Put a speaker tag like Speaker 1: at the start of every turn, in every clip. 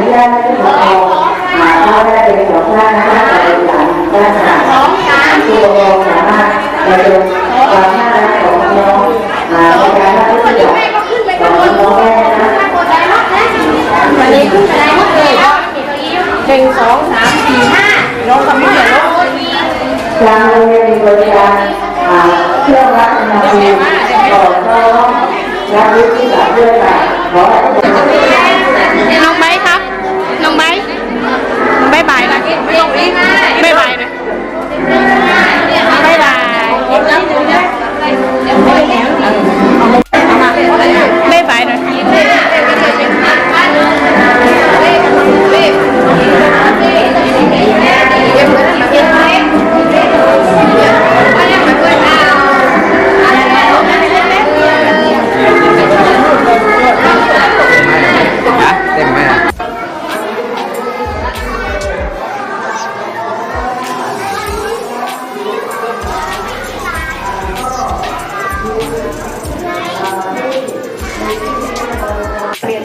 Speaker 1: นุญาตให้ผู้ปกครองมาเข้าได้เป็นสองท่านนะคะแต่เป็นสามท่านค่ะผู้ปกครองสามารถมาดูความน่ารักของน้องมาในการรับผู้ใหญ่ของน้องได้นะคะ
Speaker 2: วันนี้ขึ้นไปได้หมดเลยหนึ่งสองสามสี่ห้าลงกับมือลง
Speaker 1: ทางโรงเรียนมีบริการเครื่องวัดอุณหภูมิก่อนเข้าห้องและวิธีการด้วยค่ะขอ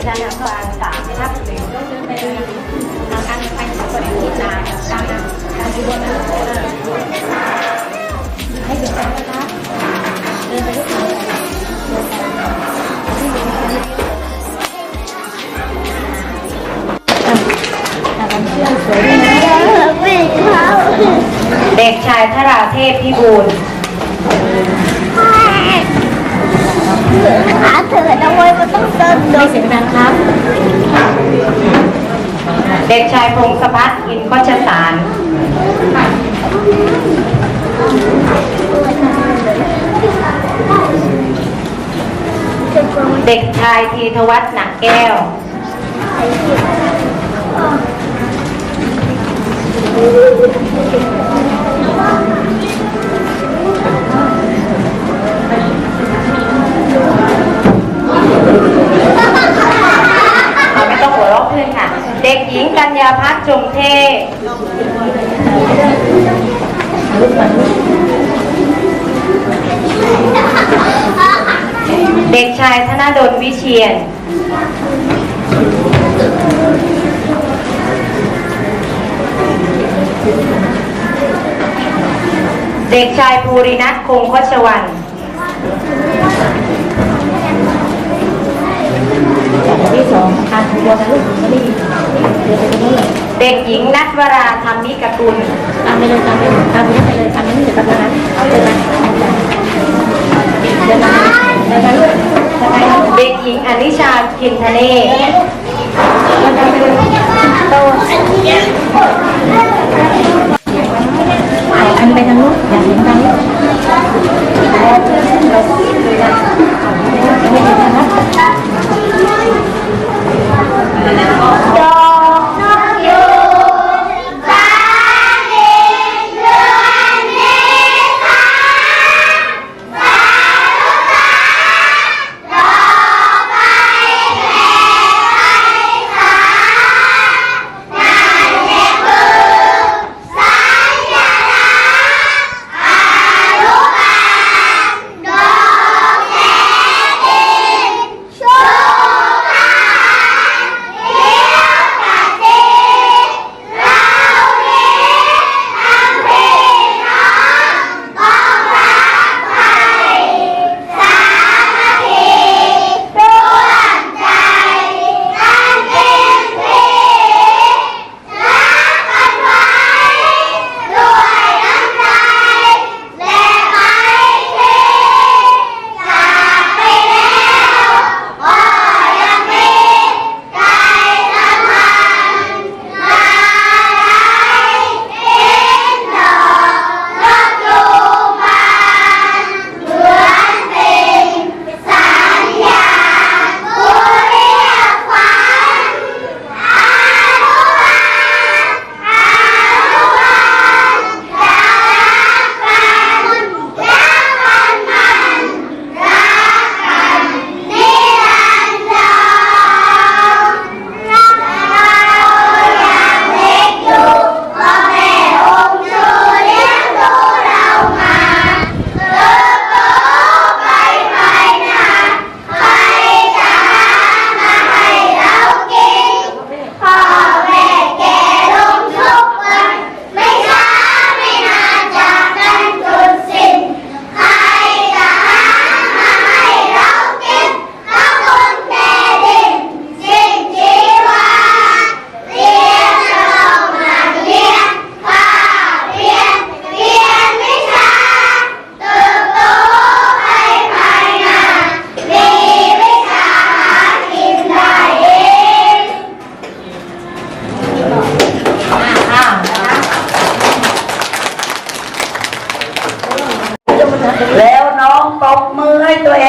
Speaker 2: เด็กนะคะเดินไปลูกค้า
Speaker 3: เด็กชายธราเทพพิบูล
Speaker 4: ขาเถิดเอาไว้มันต้องเติมด
Speaker 3: ไม่เสียงดังครับ เด็กชายพงศพัฒน์อินทร์โคชสารเด็กชายธีทวัฒน์หนักแก้ว กัญญาพัฒน์จงเทพเด็กชายธนดลวิเชียน เด็กชายภูรินัทคงคชวัน
Speaker 2: ที่สองทานหัวนะลูกไม่ได้ยิน เด็
Speaker 3: กหญิงนัทวราธรรมิกกุล
Speaker 2: ตามไปเลยตามไปเลยตามไปเลยไปเลยตามไปนี่เดี๋ยวกลับมานะเอาเลยนะเดินมาเดินมาลูกจะไปลูก
Speaker 3: เด็กหญิงอนิชากินทเนศ
Speaker 2: โต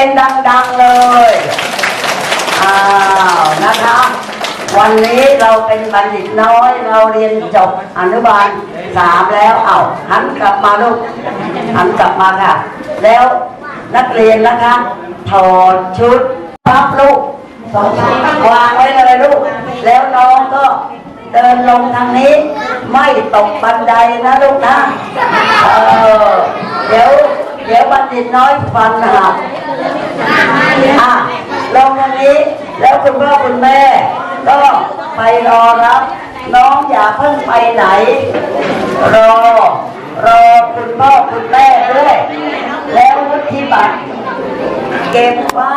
Speaker 2: งดัง
Speaker 4: ๆเลย อ้าวนะคะ วัน
Speaker 5: นี้เราเป็นบัณฑิตน้อย เราเรียนจบอนุบาลสามแล้วเอา้าหันกลับมาลูกหันกลับมาค่ะ แล้วนักเรียนนะคะถอดชุดรับลูกวางไว้เลยลูก แล้วน้องก็เดินลงทางนี้ ไม่ตกบันไดนะลูกนะ เออ เดี๋ยว เดี๋ยวบัณฑิตน้อยฟันหัก อะลงวันนี้แล้วคุณพ่อคุณแม่ ก็ไปรอรับ น้องอย่าเพิ่งไปไหน รอ รอคุณพ่อคุณแม่ด้วย แล้ววุฒิบัตรเก็บไว้